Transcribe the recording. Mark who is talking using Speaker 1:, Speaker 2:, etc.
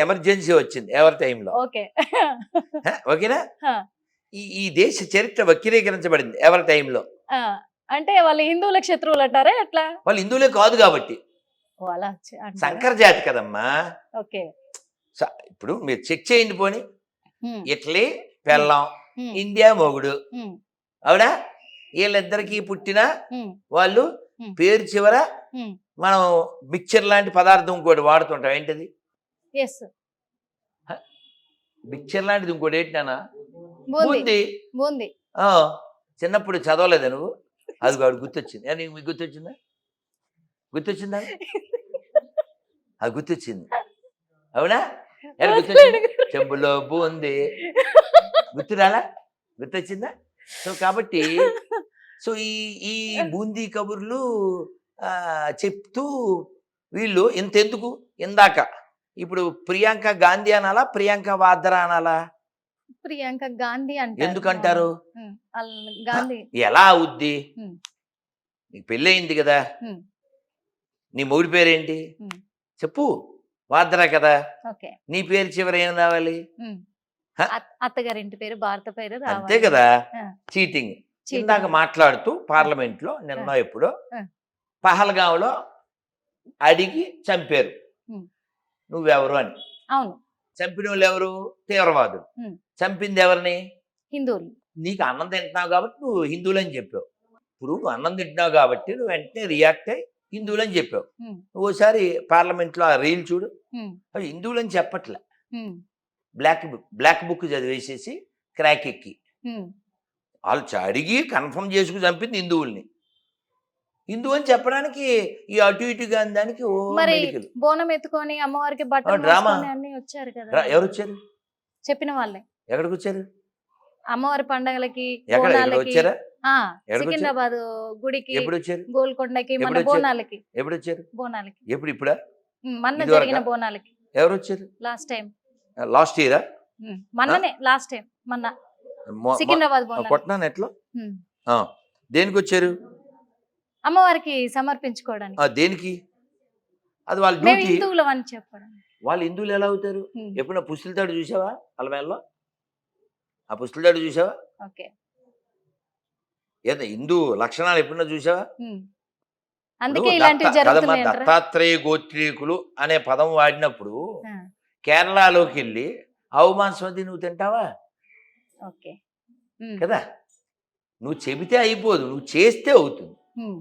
Speaker 1: Emergency వచ్చింది ఎవరి టైంలో.
Speaker 2: ఓకే.
Speaker 1: ఓకేనా. ఈ ఈ దేశ చరిత్ర వక్రీకరించబడింది ఎవరి టైంలో?
Speaker 2: అంటే వాళ్ళు హిందువులకు శత్రువులు అంటారా ఎట్లా?
Speaker 1: వాళ్ళు హిందువులే కాదు కాబట్టి? సంకర జాతి కదమ్మా.
Speaker 2: ఓకే.
Speaker 1: ఇప్పుడు మీరు చెక్ చేయండి పోని. ఇటలీ పెళ్ళం ఇండియా మొగుడు. అవునా? వీళ్ళిద్దరికి పుట్టిన వాళ్ళు. పేరు చివర. మనం మిక్చర్ లాంటి పదార్థం ఇంకోటి వాడుతుంటాం. ఏంటిది?
Speaker 2: ఎస్
Speaker 1: మిక్చర్ లాంటిది ఇంకోటి ఏంటినా
Speaker 2: బూంది.
Speaker 1: బూందీ. చిన్నప్పుడు చదవలేదా నువ్వు? అది కాదు గుర్తొచ్చింది. నీకు మీకు గుర్తొచ్చిందా? గుర్తొచ్చిందా? అది గుర్తొచ్చింది. అవునా? ఎలా గుర్తొచ్చింది? చెంబులో బూంది. గుర్తురాలా గుర్తొచ్చిందా? సో కాబట్టి సో ఈ ఈ బూందీ కబుర్లు చెప్తూ వీళ్ళు ఇంతెందుకు? ఇందాక. ఇప్పుడు ప్రియాంక గాంధీ అనాలా? ప్రియాంక వాద్రా అనాలా?
Speaker 2: ప్రియాంక గాంధీ అంటారు.
Speaker 1: ఎందుకంటారు?
Speaker 2: గాంధీ.
Speaker 1: ఎలా అవుద్ది. నీకు పెళ్ళయింది కదా. నీ మొగుడి పేరేంటి. చెప్పు. వాద్రా కదా? నీ పేరు చివర ఏం రావాలి?
Speaker 2: అత్తగారింటి పేరు భారత పేరు
Speaker 1: అంతే కదా. చీటింగ్. ఇందాక మాట్లాడుతూ పార్లమెంట్లో నిన్న ఎప్పుడో
Speaker 2: ఆ.
Speaker 1: పహల్గాంలో అడిగి చంపారు. నువ్వెవరు అని.
Speaker 2: అవును.
Speaker 1: చంపిన వాళ్ళు ఎవరు తీవ్రవాదులు. చంపింది ఎవరిని
Speaker 2: హిందువులు.
Speaker 1: నీకు అన్నం తింటున్నావు కాబట్టి నువ్వు హిందువులని చెప్పావు. ఇప్పుడు నువ్వు అన్నం తింటున్నావు కాబట్టి నువ్వు వెంటనే రియాక్ట్ అయ్యి హిందువులని చెప్పావు.
Speaker 2: ఉమ్.
Speaker 1: నువ్వు ఒకసారి పార్లమెంట్లో ఆ రీల్ చూడు. అవి హిందువులని చెప్పట్లే.
Speaker 2: ఉమ్.
Speaker 1: బ్లాక్ బుక్ బ్లాక్ బుక్ చదివేసేసి క్రాక్ ఎక్కి. వాళ్ళు అడిగి కన్ఫర్మ్ చేసుకుని చంపింది హిందువుల్ని. హిందువు అని చెప్పడానికి ఈ అటు ఇటు కాని దానికి
Speaker 2: మరి. బోనం ఎత్తుకొని అమ్మవారికి బట్టలు
Speaker 1: డ్రామా.
Speaker 2: అన్ని వచ్చారు కదా.
Speaker 1: ఎవరు వచ్చారు
Speaker 2: చెప్పిన వాళ్ళే.
Speaker 1: ఎక్కడికి వచ్చారు
Speaker 2: అమ్మవారి పండగలకి
Speaker 1: వచ్చారా?
Speaker 2: సికింద్రాబాద్ గుడికి
Speaker 1: ఎప్పుడు వచ్చారు
Speaker 2: గోల్కొండకి మన? బోనాలకి.
Speaker 1: ఎప్పుడు వచ్చారు
Speaker 2: బోనాలకి.
Speaker 1: ఎప్పుడు ఇప్పుడా?
Speaker 2: మొన్న
Speaker 1: ఇదివరకా?
Speaker 2: జరిగిన బోనాలకి.
Speaker 1: ఎవరు వచ్చారు
Speaker 2: లాస్ట్ టైం.
Speaker 1: లాస్ట్ ఇయరా?
Speaker 2: మొన్ననే లాస్ట్ టైం మొన్న. సికింద్రాబాద్ బోనాలు
Speaker 1: కొట్టినాను ఎట్లా? దేనికి వచ్చారు
Speaker 2: అమ్మవారికి సమర్పించుకోవడానికి.
Speaker 1: దేనికి? అది వాళ్ళ
Speaker 2: మేము
Speaker 1: డ్యూటీ.
Speaker 2: హిందువులం అని చెప్పడం.
Speaker 1: వాళ్ళు హిందువులు ఎలా అవుతారు?
Speaker 2: ఉమ్.
Speaker 1: ఎప్పుడైనా పుస్తుల తాడు చూసావా? మేళలో ఆ పుస్తుల తాడు చూసావా?
Speaker 2: ఓకే.
Speaker 1: ఏదో హిందూ లక్షణాలు ఎప్పుడైనా చూసావా?
Speaker 2: ఉమ్. అందుకే
Speaker 1: ఇప్పుడు
Speaker 2: ఇలాంటివి
Speaker 1: దత్త- కదమ్మా,
Speaker 2: జరుగుతున్నాయి అంటారా?
Speaker 1: దత్తాత్రేయ గోత్రీకులు అనే పదం వాడినప్పుడు
Speaker 2: ఆ,
Speaker 1: కేరళలోకి వెళ్ళి ఆవు మాంసం అది నువ్వు తింటావా?
Speaker 2: ఓకే. ఉమ్.
Speaker 1: కదా? నువ్వు చెబితే అయిపోదు నువ్వు చేస్తే అవుతుంది.
Speaker 2: ఉమ్.